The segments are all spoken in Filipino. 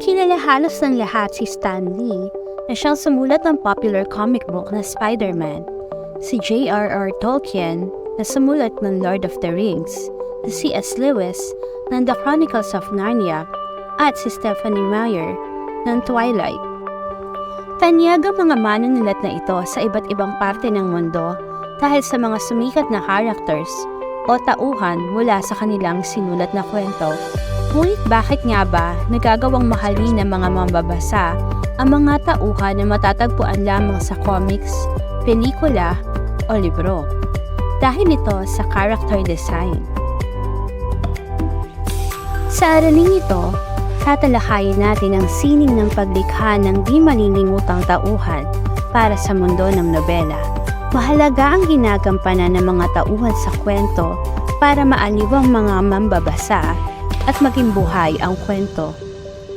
Kilala halos ng lahat si Stan Lee na siyang sumulat ng popular comic book na Spider-Man, si J.R.R. Tolkien na sumulat ng Lord of the Rings, si C.S. Lewis ng The Chronicles of Narnia, at si Stephanie Meyer ng Twilight. Tanyag ang mga manunulat na ito sa iba't ibang parte ng mundo dahil sa mga sumikat na characters o tauhan mula sa kanilang sinulat na kwento. Ngunit bakit nga ba nagagawang mahalin ng mga mambabasa ang mga tauhan na matatagpuan lamang sa comics, pelikula o libro? Dahil ito sa character design. Sa araling ito, tatalakayin natin ang sining ng paglikha ng di malilimutang tauhan para sa mundo ng nobela. Mahalaga ang ginagampanan ng mga tauhan sa kwento para maaliw ang mga mambabasa at maging buhay ang kwento.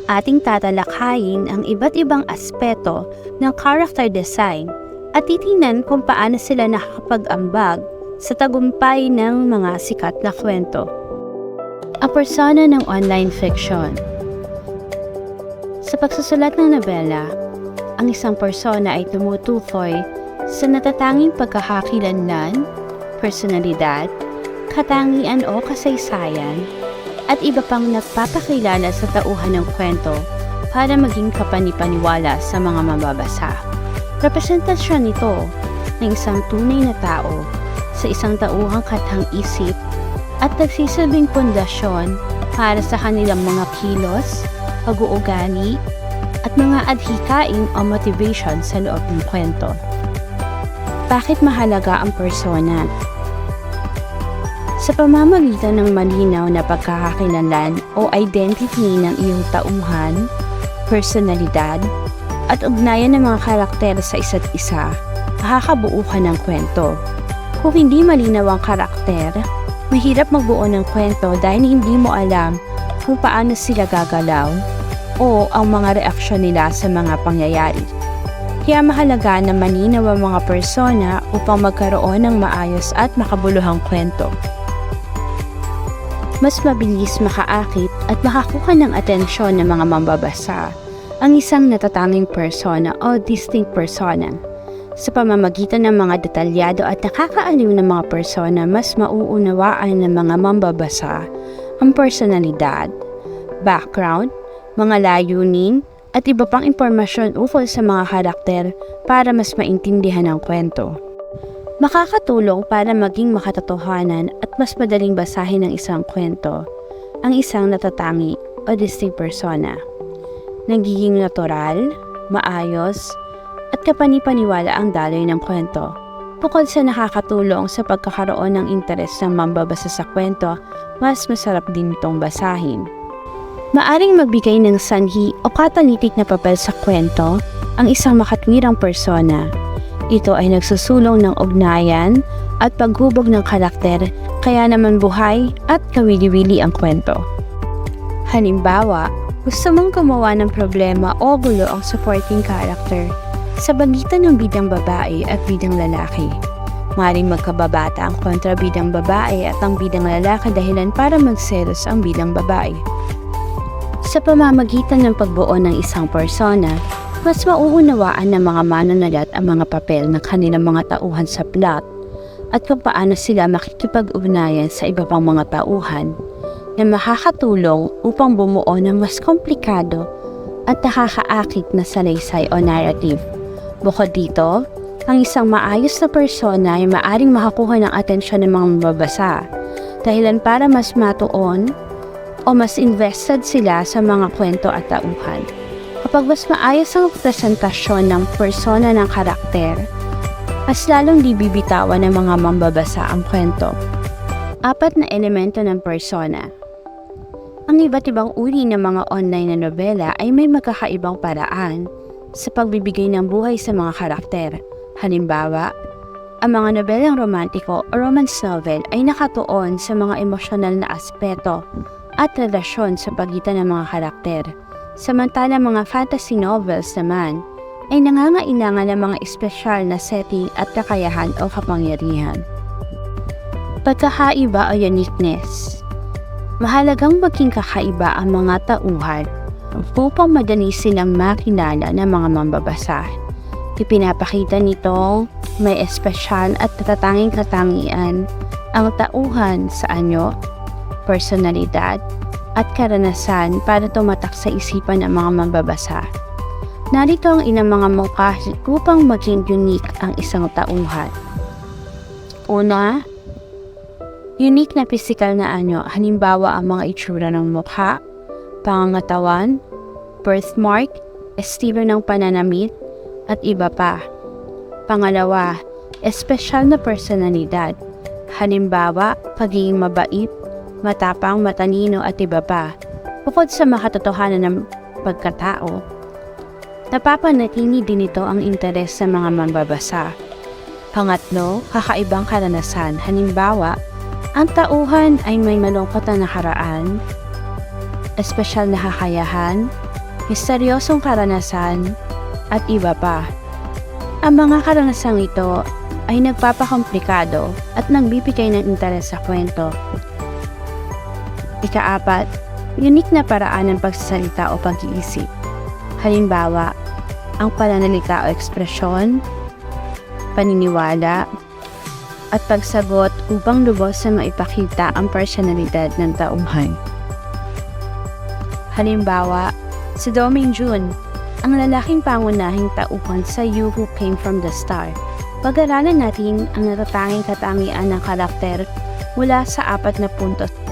Ating tatalakayin ang iba't ibang aspeto ng character design at titingnan kung paano sila nakakapag-ambag sa tagumpay ng mga sikat na kwento. Ang persona ng online fiction Sa pagsusulat ng nobela, ang isang persona ay tumutukoy sa natatanging pagkakakilanlan, personalidad, katangian o kasaysayan, at iba pang nagpapakilala sa tauhan ng kwento para maging kapanipaniwala sa mga mababasa. Representasyon nito ng isang tunay na tao sa isang tauhang katang isip at nagsisilbing pundasyon para sa kanilang mga kilos, pag-uugali, at mga adhikain o motivation sa loob ng kwento. Bakit mahalaga ang persona? Sa pamamagitan ng malinaw na pagkakakilanlan o identity ng iyong tauhan, personalidad, at ugnayan ng mga karakter sa isa't isa, makakabuo ka ng kwento. Kung hindi malinaw ang karakter, mahirap magbuo ng kwento dahil hindi mo alam kung paano sila gagalaw o ang mga reaksyon nila sa mga pangyayari. Kaya mahalaga na malinaw ang mga persona upang magkaroon ng maayos at makabuluhang kwento. Mas mabilis makaakit at makakuha ng atensyon ng mga mambabasa ang isang natatanging persona o distinct persona. Sa pamamagitan ng mga detalyado at nakakaaliw ng mga persona, mas mauunawaan ng mga mambabasa ang personalidad, background, mga layunin, at iba pang impormasyon ukol sa mga karakter para mas maintindihan ang kwento. Makakatulong para maging makatotohanan at mas madaling basahin ng isang kwento ang isang natatangi o distinct persona. Nagiging natural, maayos, at kapanipaniwala ang daloy ng kwento. Bukod sa nakakatulong sa pagkakaroon ng interes ng mambabasa sa kwento, mas masarap din itong basahin. Maaring magbigay ng sanhi o katalitik na papel sa kwento ang isang makatwirang persona. Ito ay nagsusulong ng ugnayan at paghubog ng karakter kaya naman buhay at kawili-wili ang kwento. Halimbawa, gusto mong gumawa ng problema o gulo ang supporting character sa pagitan ng bidang babae at bidang lalaki. Maring magkababata ang kontra bidang babae at ang bidang lalaki dahilan para magselos ang bidang babae. Sa pamamagitan ng pagbuo ng isang persona, mas mauunawaan ng mga manunulat ang mga papel ng kanilang mga tauhan sa plot at kung paano sila makikipag-ugnayan sa iba pang mga tauhan na makakatulong upang bumuo ng mas komplikado at nakakaakit na salaysay o narrative. Bukod dito, ang isang maayos na persona ay maaring makakuha ng atensyon ng mga mababasa dahilan para mas matuon o mas invested sila sa mga kwento at tauhan. Kapag mas maayos ang presentasyon ng persona ng karakter, mas lalong di bibitawan ng mga mambabasa ang kwento. Apat na elemento ng persona. Ang iba't ibang uri ng mga online na nobela ay may magkakaibang paraan sa pagbibigay ng buhay sa mga karakter. Halimbawa, ang mga nobelang romantiko o romance novel ay nakatuon sa mga emosyonal na aspeto at relasyon sa pagitan ng mga karakter. Samantala mga fantasy novels naman ay nangangailangan ng mga espesyal na setting at kakayahan o kapangyarihan. Pagkakaiba o uniqueness Mahalagang maging kakaiba ang mga tauhan upang madali silang makilala ng mga mambabasa. Ipinapakita nito may espesyal at natatanging katangian ang tauhan sa anyo, personalidad, at karanasan para tumatak sa isipan ng mga mambabasa. Narito ang ilang mga mungkahi upang maging unique ang isang tauhan. Una, unique na physical na anyo, halimbawa ang mga itsura ng mukha, pangangatawan, birthmark, estilo ng pananamit, at iba pa. Pangalawa, espesyal na personalidad, halimbawa pagiging mabait, matapang, matalino at iba pa. Bukod sa makatotohanan ng pagkatao, napapanatili din ito ang interes sa mga mambabasa. Pangatlo, kakaibang karanasan. Halimbawa, ang tauhan ay may malungkot na nakaraan, espesyal na kakayahan, misteryosong karanasan, at iba pa. Ang mga karanasang ito ay nagpapakomplikado at nagbibigay ng interes sa kwento. Ikaapat, unique na paraan ng pagsasalita o pag-iisip. Halimbawa, ang pananalita o ekspresyon, paniniwala, at pagsagot upang lubos na maipakita ang personalidad ng tauhan. Halimbawa, si Doming Jun, ang lalaking pangunahing tauhan sa You Who Came From The Star. Pag-aralan natin ang natatanging katangian ng karakter mula sa apat na puntos.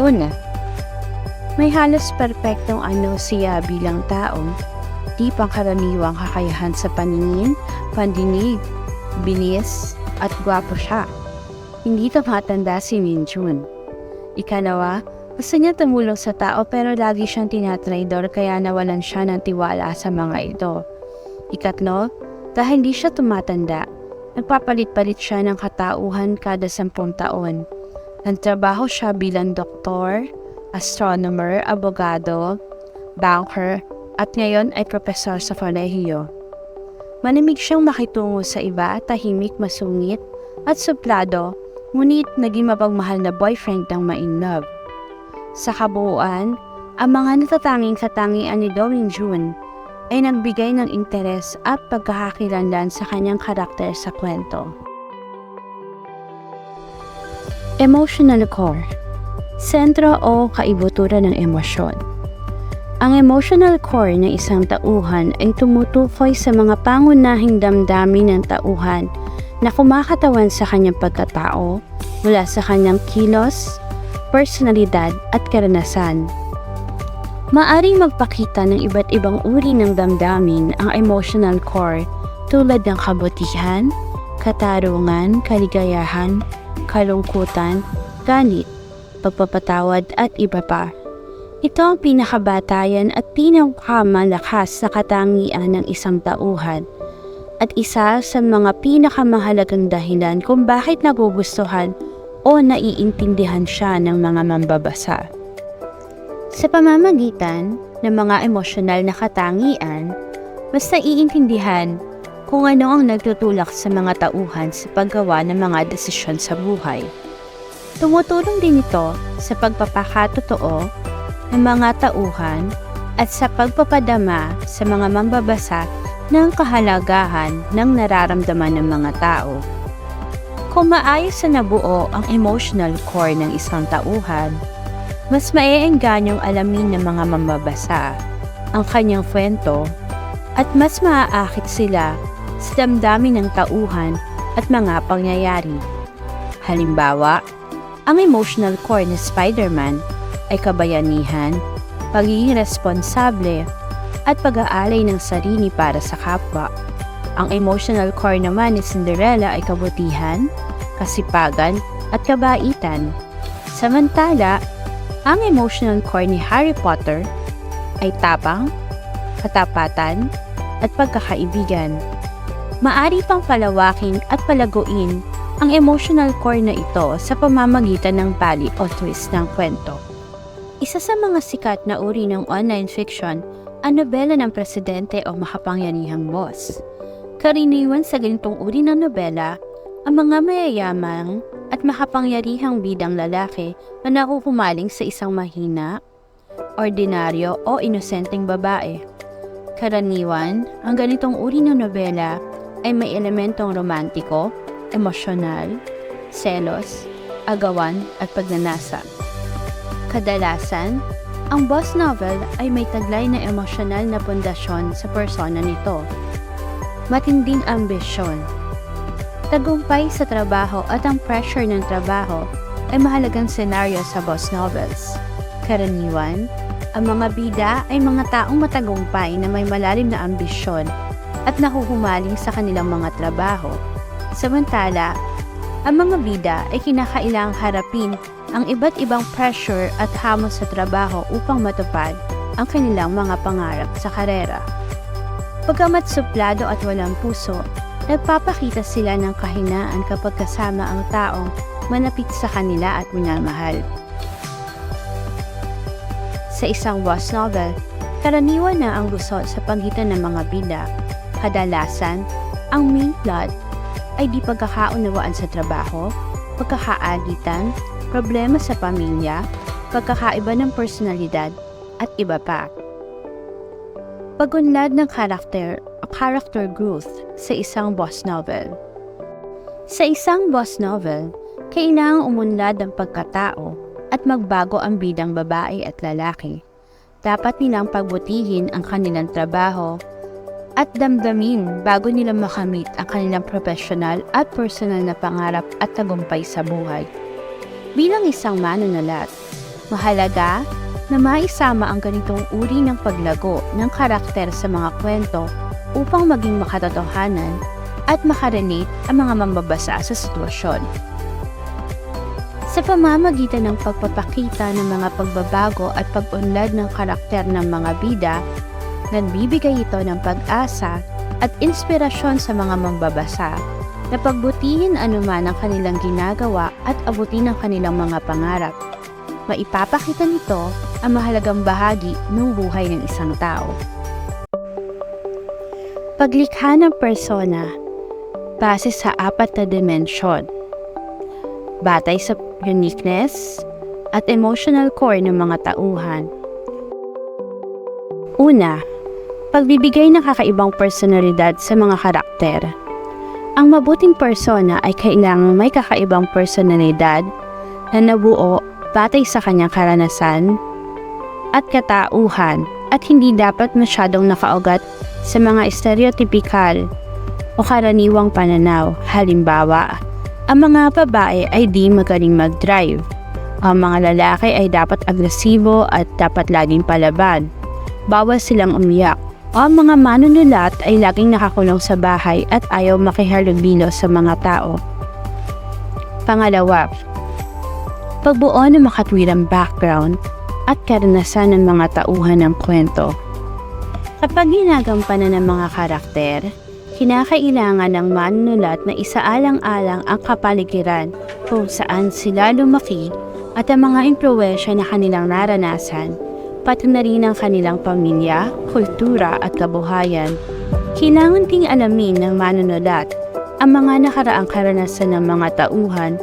Una, may halos perpektong ano siya bilang tao. Di pangkaraniwang kakayahan sa paningin, pandinig, bilis, at gwapo siya. Hindi tumatanda si Min Jun. Ikalawa, gusto niya tumulong sa tao pero lagi siyang tinatraidor kaya nawalan siya ng tiwala sa mga ito. Ikatlo, dahil hindi siya tumatanda, nagpapalit-palit siya ng katauhan kada sampung taon. Nagtrabaho siya bilang doktor, astronomer, abogado, banker, at ngayon ay profesor sa kolehiyo. Manimig siyang makitungo sa iba, tahimik, masungit, at suplado, ngunit naging mapagmahal na boyfriend ng ma-in-love. Sa kabuuan, ang mga natatanging katangian ni Doing Jun ay nagbigay ng interes at pagkakakilanlan sa kanyang karakter sa kwento. Emotional core Sentro o kaibuturan ng emosyon Ang emotional core ng isang tauhan ay tumutukoy sa mga pangunahing damdamin ng tauhan na kumakatawan sa kanyang pagkatao mula sa kanyang kilos, personalidad at karanasan. Maaring magpakita ng iba't ibang uri ng damdamin ang emotional core tulad ng kabutihan, katarungan, kaligayahan, kalungkutan, galit, pagpapatawad at iba pa. Ito ang pinakabatayan at pinakamalakas na katangian ng isang tauhan at isa sa mga pinakamahalagang dahilan kung bakit nagugustuhan o naiintindihan siya ng mga mambabasa. Sa pamamagitan ng mga emosyonal na katangian, mas naiintindihan kung ano ang nagtutulak sa mga tauhan sa paggawa ng mga desisyon sa buhay. Tumutulong din ito sa pagpapakatotoo ng mga tauhan at sa pagpapadama sa mga mambabasa ng kahalagahan ng nararamdaman ng mga tao. Kung maayos na nabuo ang emotional core ng isang tauhan, mas maiengganyong alamin ng mga mambabasa ang kanyang kwento at mas maaakit sila sa damdamin ng tauhan at mga pangyayari. Halimbawa, ang emotional core ni Spider-Man ay kabayanihan, pagiging responsable, at pag-aalay ng sarili para sa kapwa. Ang emotional core naman ni Cinderella ay kabutihan, kasipagan, at kabaitan. Samantala, ang emotional core ni Harry Potter ay tapang, katapatan, at pagkakaibigan. Maari pang palawakin at palaguin ang emotional core na ito sa pamamagitan ng pali o twist ng kwento. Isa sa mga sikat na uri ng online fiction ang nobela ng presidente o makapangyarihang boss. Karaniwan sa ganitong uri ng nobela, ang mga mayayamang at makapangyarihang bidang lalaki na nakukumaling sa isang mahina, ordinaryo o inosenteng babae. Karaniwan, ang ganitong uri ng nobela ay may elementong romantiko, emosyonal, selos, agawan at pagnanasa. Kadalasan, ang boss novel ay may taglay na emosyonal na pundasyon sa persona nito. Matinding ambisyon. Tagumpay sa trabaho at ang pressure ng trabaho ay mahalagang senaryo sa boss novels. Karaniwan, ang mga bida ay mga taong matagumpay na may malalim na ambisyon at nahuhumaling sa kanilang mga trabaho. Samantala, ang mga bida ay kinakailangang harapin ang iba't ibang pressure at hamon sa trabaho upang matupad ang kanilang mga pangarap sa karera. Pagkamat suplado at walang puso, nagpapakita sila ng kahinaan kapag kasama ang taong manapit sa kanila at minamahal. Sa isang boss novel, karaniwan na ang gusot sa pagitan ng mga bida. Kadalasan, ang main plot ay di pagkakaunawaan sa trabaho, pagkakaagitan, problema sa pamilya, pagkakaiba ng personalidad, at iba pa. Pagunlad ng karakter o character growth sa isang boss novel. Sa isang boss novel, kailangang umunlad ang pagkatao at magbago ang bidang babae at lalaki. Dapat nilang pagbutihin ang kanilang trabaho at damdamin bago nila makamit ang kanilang profesional at personal na pangarap at tagumpay sa buhay. Bilang isang manunulat, mahalaga na maisama ang ganitong uri ng paglago ng karakter sa mga kwento upang maging makatotohanan at makarelate ang mga mambabasa sa sitwasyon. Sa pamamagitan ng pagpapakita ng mga pagbabago at pag-unlad ng karakter ng mga bida, nagbibigay ito ng pag-asa at inspirasyon sa mga mambabasa na pagbutihin anuman ang kanilang ginagawa at abutin ang kanilang mga pangarap. Maipapakita nito ang mahalagang bahagi ng buhay ng isang tao. Paglikha ng persona base sa apat na dimensyon. Batay sa uniqueness at emotional core ng mga tauhan. Una, pagbibigay ng kakaibang personalidad sa mga karakter. Ang mabuting persona ay kailangang may kakaibang personalidad na nabuo batay sa kanyang karanasan at katauhan at hindi dapat masyadong nakaugat sa mga stereotypical o karaniwang pananaw. Halimbawa, ang mga babae ay di magaling mag-drive. Ang mga lalaki ay dapat agresibo at dapat laging palaban. Bawal silang umiyak. Ang mga manunulat ay laging nakakulong sa bahay at ayaw makihalubilo sa mga tao. Pangalawa, pagbuo ng makatwirang background at karanasan ng mga tauhan ng kwento. Kapag ginagampanan ng mga karakter, kinakailangan ng manunulat na isaalang-alang ang kapaligiran kung saan sila lumaki at ang mga impluensya na kanilang naranasan, pati na rin ang kanilang pamilya, kultura at kabuhayan. Kailangan ding alamin ng manunulat ang mga nakaraang karanasan ng mga tauhan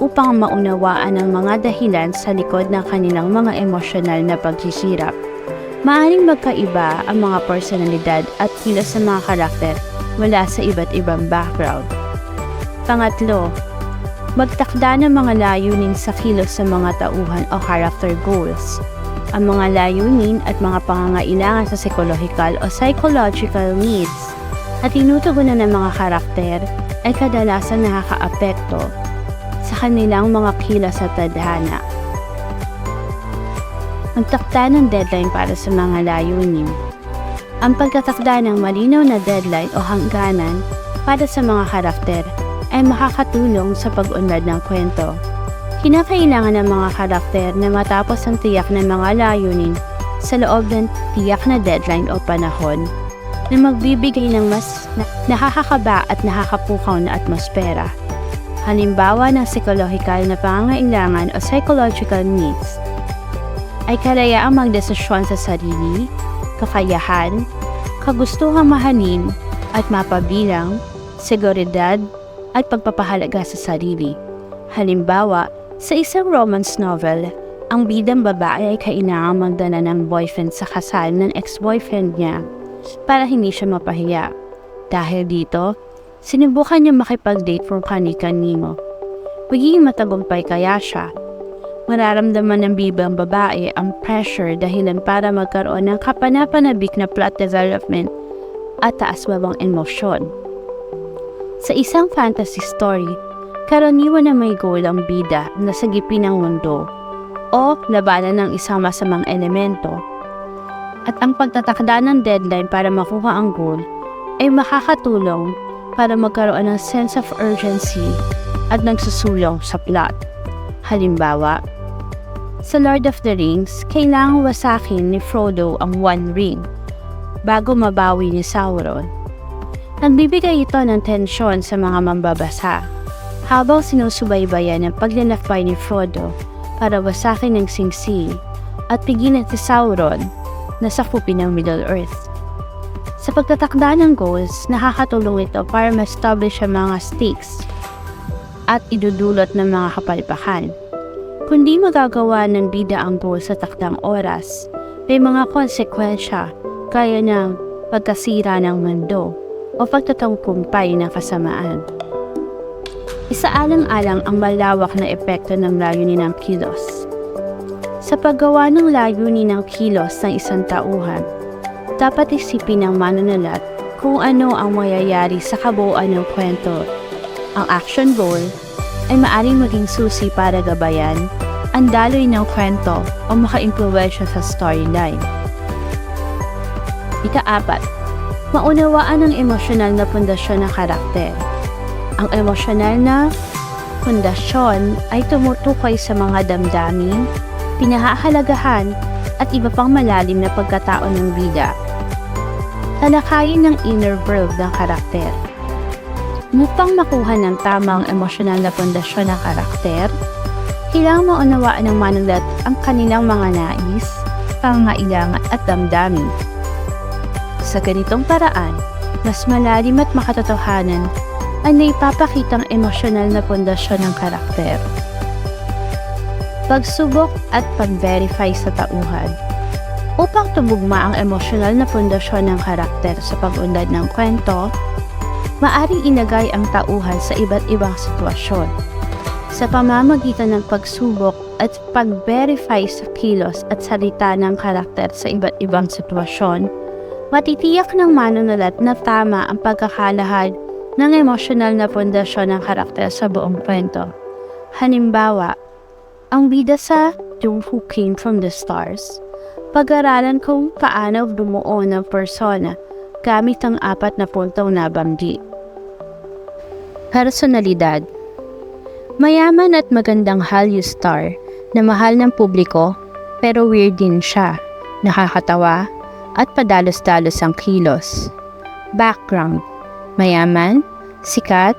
upang maunawaan ang mga dahilan sa likod ng kanilang mga emosyonal na pagsisirap. Maaring magkaiba ang mga personalidad at kilos ng mga karakter mula sa iba't ibang background. Pangatlo, magtakda ng mga layunin sa kilos sa mga tauhan o character goals. Ang mga layunin at mga pangangailangan sa psychological o psychological needs na tinutugunan ng mga karakter ay kadalasan nakakaapekto sa kanilang mga kilos sa tadhana. Magtakda ng deadline para sa mga layunin. Ang pagtatakda ng malinaw na deadline o hangganan para sa mga karakter ay makakatulong sa pag-unlad ng kwento. Kinakailangan ng mga karakter na matapos ang tiyak ng mga layunin sa loob ng tiyak na deadline o panahon na magbibigay ng mas na- nakakakaba at nakakapukaw na atmosfera. Halimbawa ng psychological na pangangailangan o psychological needs ay kalayaang magdesisyon sa sarili, kakayahan, kagustuhang mahalin at mapabilang, seguridad at pagpapahalaga sa sarili. Halimbawa, sa isang romance novel, ang bidang babae ay kailangang magdala ng boyfriend sa kasal ng ex-boyfriend niya para hindi siya mapahiya. Dahil dito, sinubukan niya makipag-date for kani-kanino. Magiging matagumpay kaya siya. Mararamdaman ng bibang babae ang pressure dahilan para magkaroon ng kapanapanabik na plot development at taas babang emosyon. Sa isang fantasy story, karaniwan na may goal ang bida na sa gipin ng mundo o labanan ng isang masamang elemento. At ang pagtatakda ng deadline para makuha ang goal ay makakatulong para magkaroon ng sense of urgency at nagsusulong sa plot. Halimbawa, sa Lord of the Rings, kailangang wasakin ni Frodo ang One Ring bago mabawi ni Sauron. Nagbibigay ito ng tensyon sa mga mambabasa habang sinusubaybayan ang paglalakbay ni Frodo para wasakin ang singsi at pigilan si Sauron na sakupin ng Middle Earth. Sa pagtatakda ng goals, nakakatulong ito para ma-establish ang mga stakes at idudulot ng mga kapalpakan. Kung di magagawa ng bida ang goal sa takdang oras, may mga konsekwensya kaya ng pagkasira ng mundo o pagtatangkumpay ng kasamaan. Isaalang-alang ang malawak na epekto ng layunin ng kilos. Sa paggawa ng layunin ng kilos ng isang tauhan, dapat isipin ng manunulat kung ano ang mayayari sa kabuuan ng kwento. Ang action goal ay maaring maging susi para gabayan ang daloy ng kwento o maka-impluwensya sa storyline. Ika-apat, maunawaan ang emosyonal na pundasyon ng karakter. Ang emosyonal na pundasyon ay tumutukoy sa mga damdamin, pinahahalagahan, at iba pang malalim na pagkatao ng bida. Talakayin ng inner world ng karakter. Upang makuha ng tamang emosyonal na pundasyon ng karakter, kailangang maunawaan ng manulat ang kanilang mga nais, pangailangan at damdamin. Sa ganitong paraan, mas malalim at makatotohanan ang naipapakitang emosyonal na pundasyon ng karakter. Pagsubok at pag-verify sa tauhan Upang tumugma ang emosyonal na pundasyon ng karakter sa pag-unlad ng kwento, maaring inagay ang tauhan sa iba't ibang sitwasyon. Sa pamamagitan ng pagsubok at pag-verify sa kilos at salita ng karakter sa iba't ibang sitwasyon, matitiyak ng manunulat na tama ang pagkakalahad ng emosyonal na pundasyon ng karakter sa buong kwento. Halimbawa, ang bida sa Doom Who Came From The Stars, pag-aralan kung paano bumuo ng persona gamit ang apat na puntong nabanggit. Personalidad Mayaman at magandang Hallyu star na mahal ng publiko pero weird din siya, nakakatawa at padalos-dalos ang kilos. Background Mayaman, sikat,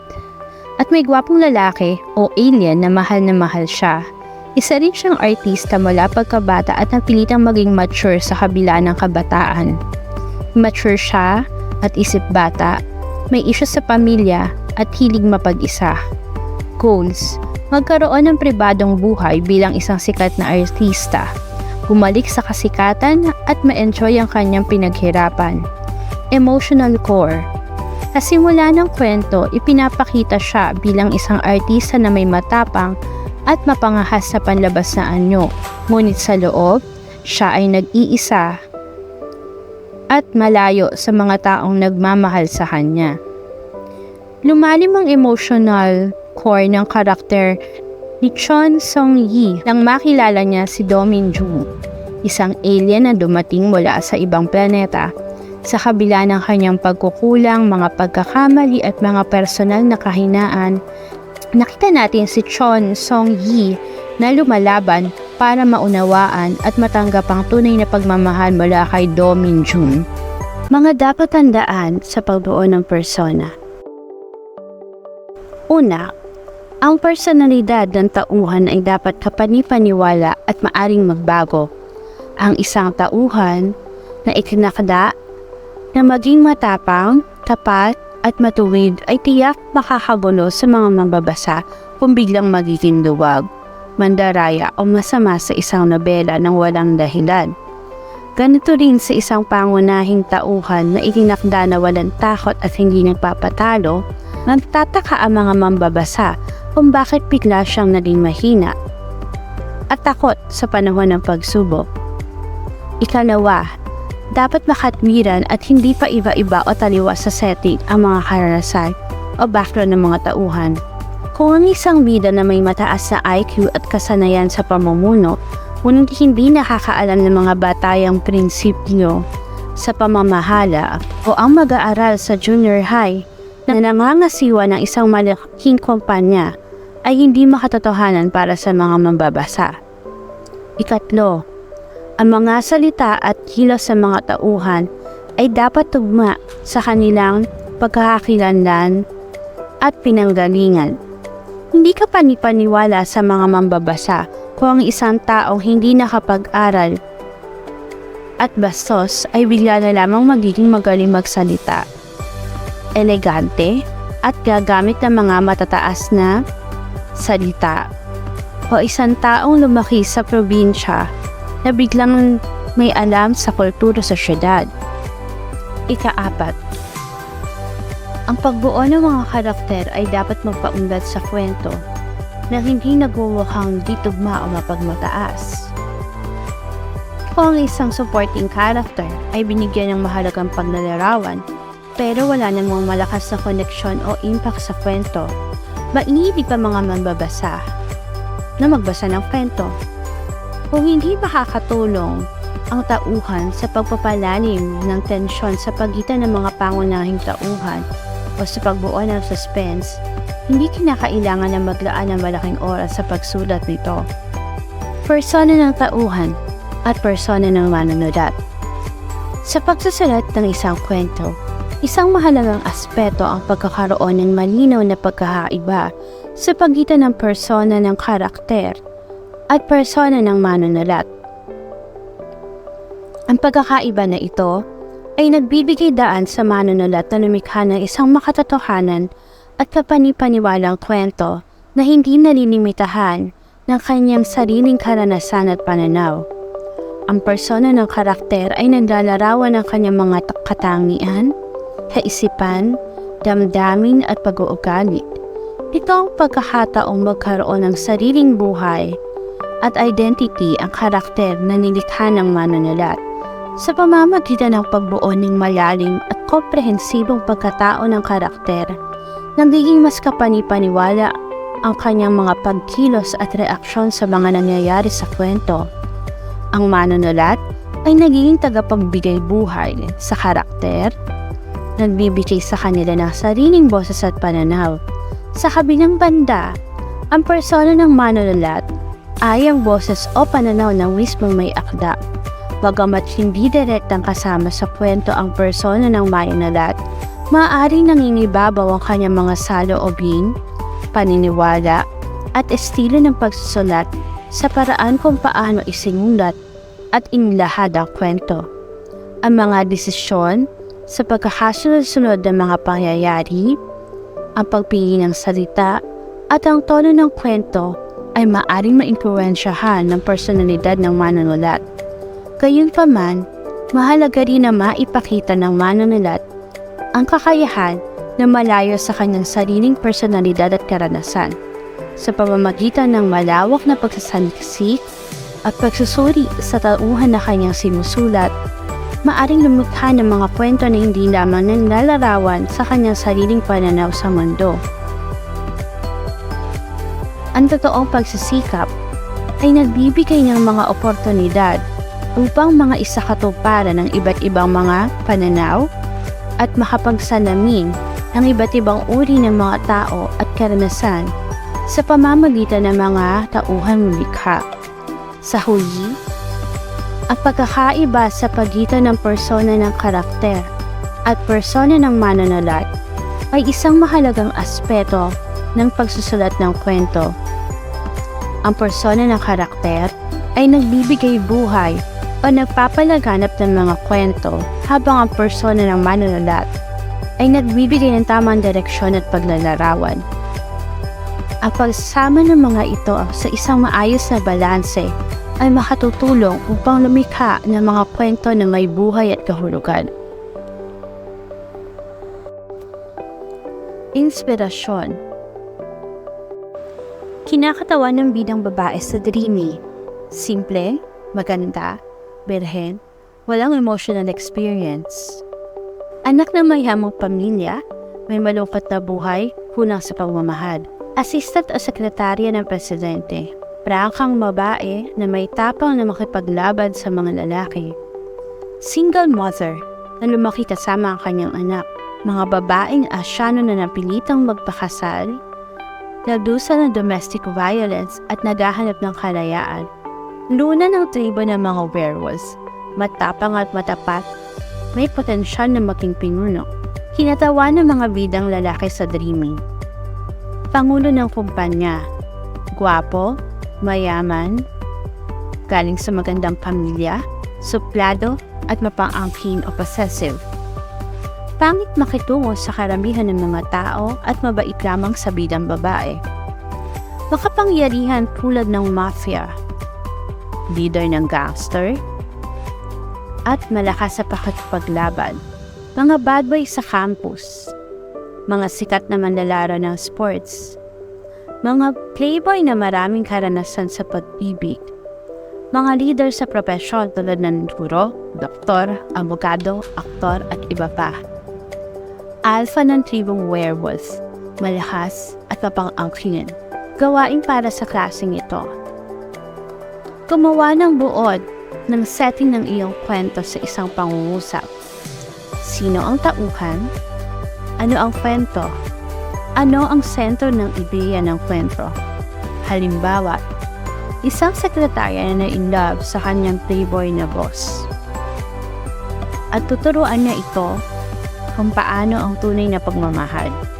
at may gwapong lalaki o alien na mahal na mahal siya isa rin siyang artista mula pagkabata at napilitang maging mature sa kabila ng kabataan. Mature siya at isip bata, may isyo sa pamilya at hilig mapag-isa. Goals, magkaroon ng pribadong buhay bilang isang sikat na artista, bumalik sa kasikatan at ma-enjoy ang kanyang pinaghirapan. Emotional core, sa simula ng kwento, ipinapakita siya bilang isang artista na may matapang at mapangahas sa panlabas na anyo. Ngunit sa loob, siya ay nag-iisa at malayo sa mga taong nagmamahal sa kanya. Lumalim ang emotional core ng karakter ni Chon Song Yi nang makilala niya si Domin Ju, isang alien na dumating mula sa ibang planeta. Sa kabila ng kanyang pagkukulang, mga pagkakamali at mga personal na kahinaan, nakita natin si Chon Song Yi na lumalaban para maunawaan at matanggap ang tunay na pagmamahal mula kay Do Min Jun. Mga dapat tandaan sa pagbuo ng persona. Una, ang personalidad ng tauhan ay dapat kapanipaniwala at maaring magbago. Ang isang tauhan na itinakda na maging matapang, tapat, at matuwid ay tiyak makakabulo sa mga mambabasa kung biglang magiging luwag. mandaraya o masama sa isang nobela ng walang dahilan. Ganito rin sa isang pangunahing tauhan na itinakda na walang takot at hindi nagpapatalo, nagtataka ang mga mambabasa kung bakit bigla siyang naging mahina at takot sa panahon ng pagsubok. Ikalawa, dapat makatwiran at hindi pa iba-iba o taliwa sa setting ang mga karanasan o background ng mga tauhan. Kung ang isang bida na may mataas na IQ at kasanayan sa pamumuno, ngunit hindi nakakaalam ng mga batayang prinsipyo sa pamamahala o ang mag-aaral sa junior high na nangangasiwa ng isang malaking kumpanya ay hindi makatotohanan para sa mga mambabasa. Ikatlo, ang mga salita at kilos sa mga tauhan ay dapat tugma sa kanilang pagkakakilanlan at pinanggalingan. Hindi ka panipaniwala sa mga mambabasa kung ang isang taong hindi nakapag-aral at bastos ay bigla na lamang magiging magaling magsalita, elegante at gagamit ng mga matataas na salita o isang taong lumaki sa probinsya na biglang may alam sa kultura sa syudad. Ikaapat, ang pagbuo ng mga karakter ay dapat magpaunlad sa kwento na hindi nagmumukhang di tugma o mapagmataas. Kung ang isang supporting character ay binigyan ng mahalagang paglalarawan pero wala namang malakas na koneksyon o impact sa kwento, mainibig pa mga manbabasa na magbasa ng kwento. Kung hindi makakatulong ang tauhan sa pagpapalalim ng tensyon sa pagitan ng mga pangunahing tauhan o sa pagbuo ng suspense, hindi kinakailangan na maglaan ng malaking oras sa pagsulat nito. Persona ng tauhan at persona ng manunulat. Sa pagsusulat ng isang kwento, isang mahalagang aspeto ang pagkakaroon ng malinaw na pagkakaiba sa pagitan ng persona ng karakter at persona ng manunulat. Ang pagkakaiba na ito ay nagbibigay daan sa manunulat na lumikha ng isang makatotohanan at kapanipaniwalang kwento na hindi nalilimitahan ng kanyang sariling karanasan at pananaw. Ang persona ng karakter ay naglalarawan ng kanyang mga katangian, kaisipan, damdamin at pag-uugali. Ito ang pagkakataong magkaroon ng sariling buhay at identity ang karakter na nilikha ng manunulat sa pamamagitan ng pagbuo ng malalim at komprehensibong pagkatao ng karakter, nagiging mas kapanipaniwala ang kanyang mga pagkilos at reaksyon sa mga nangyayari sa kwento. Ang manunulat ay nagiging tagapagbigay buhay sa karakter, nagbibigay sa kanila ng sariling boses at pananaw. Sa kabilang banda, ang persona ng manunulat ay ang boses o pananaw ng mismong may akda Bagamat hindi direktang kasama sa kwento ang persona ng manunulat, maaaring nangingibabaw ang kanyang mga saloobin, paniniwala, at estilo ng pagsusulat sa paraan kung paano isinulat at inilahad ang kwento. Ang mga desisyon sa pagkakasunod-sunod ng mga pangyayari, ang pagpili ng salita, at ang tono ng kwento ay maaring maimpluwensyahan ng personalidad ng manunulat. Gayunpaman, mahalaga rin na maipakita ng manunulat ang kakayahan na malayo sa kanyang sariling personalidad at karanasan sa pamamagitan ng malawak na pagsasaliksik at pagsusuri sa tauhan na kanyang sinusulat, maaring lumukha ng mga kwento na hindi lamang nanlalarawan sa kanyang sariling pananaw sa mundo. Ang totoong pagsisikap ay nagbibigay ng mga oportunidad upang mga isakatuparan ng iba't ibang mga pananaw at makapagsalamin ng iba't ibang uri ng mga tao at karanasan sa pamamagitan ng mga tauhan likha. Sa huli, ang pagkakaiba sa pagitan ng persona ng karakter at persona ng mananalat ay isang mahalagang aspeto ng pagsusulat ng kwento. Ang persona ng karakter ay nagbibigay buhay o nagpapalaganap ng mga kwento habang ang persona ng manunulat ay nagbibigay ng tamang direksyon at paglalarawan. Ang pagsama ng mga ito sa isang maayos na balanse ay makatutulong upang lumikha ng mga kwento na may buhay at kahulugan. Inspirasyon Kinakatawan ng bidang babae sa Dreamy. Simple, maganda, berhen, walang emotional experience. Anak ng mayamang pamilya, may malungkot na buhay, kulang sa pagmamahal. Assistant o sekretarya ng presidente. Prangkang babae na may tapang na makipaglaban sa mga lalaki. Single mother na lumaki kasama ang kanyang anak. Mga babaeng asyano na napilitang magpakasal, nagdusa ng domestic violence at naghahanap ng kalayaan. Luna ng tribo ng mga werewolves, matapang at matapat, may potensyal na maging pinuno. Kinatawa ng mga bidang lalaki sa dreaming. Pangulo ng kumpanya, gwapo, mayaman, galing sa magandang pamilya, suplado at mapang-angkin o possessive. Pangit makitungo sa karamihan ng mga tao at mabait lamang sa bidang babae. Makapangyarihan tulad ng mafia, leader ng gangster, at malakas sa pakikipaglaban. Mga bad boy sa campus, mga sikat na manlalaro ng sports, mga playboy na maraming karanasan sa pag-ibig, mga leader sa propesyon tulad ng guro, doktor, abogado, aktor at iba pa. Alpha ng tribong werewolf, malakas at mapang-angkin. Gawain para sa klaseng ito. Gumawa ng buod ng setting ng iyong kwento sa isang pangungusap. Sino ang tauhan? Ano ang kwento? Ano ang sentro ng ideya ng kwento? Halimbawa, isang sekretarya na na-inlove sa kanyang playboy na boss. At tuturuan niya ito kung paano ang tunay na pagmamahal.